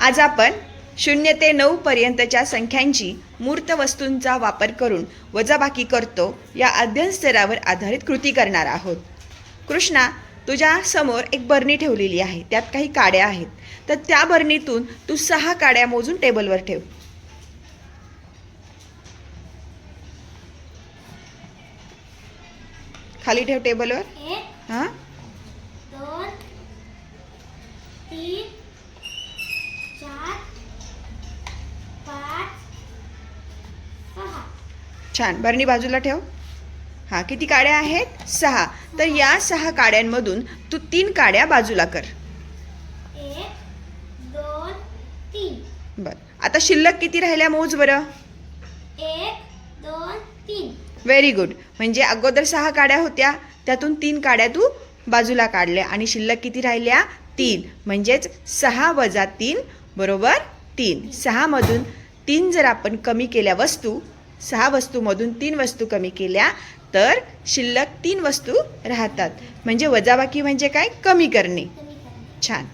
आज आपण शून्य ते नऊ पर्यंतच्या संख्यांची मूर्त वस्तूंचा वापर करून वजाबाकी करतो या अध्ययन स्तरावर आधारित कृती करणार आहोत. कृष्णा तुझ्या समोर एक बरणी ठेवलेली आहे. त्यात काही काड्या आहेत. तर त्या बरणीतून तू सहा काड्या मोजून टेबलवर ठेव. खाली ठेव टेबलवर. हां? तीन छान. बरणी बाजूला ठेव. हां किती काड्या आहेत? सहा. तर या सहा काड्यांमधून तू तीन काड्या बाजूला कर. बरं. आता शिल्लक किती राहिल्या मोज बरं? एक दोन तीन. व्हेरी गुड म्हणजे अगोदर सहा काड्या होत्या त्यातून तीन काड्या तू बाजूला काढल्या आणि शिल्लक किती राहिल्या? तीन. म्हणजेच सहा वजा तीन बरोबर तीन. सहामधून तीन जर आपण कमी केल्या वस्तू सहा वस्तूमधून तीन वस्तू कमी केल्या तर शिल्लक तीन वस्तू राहतात. म्हणजे वजाबाकी म्हणजे काय? कमी करणे. छान.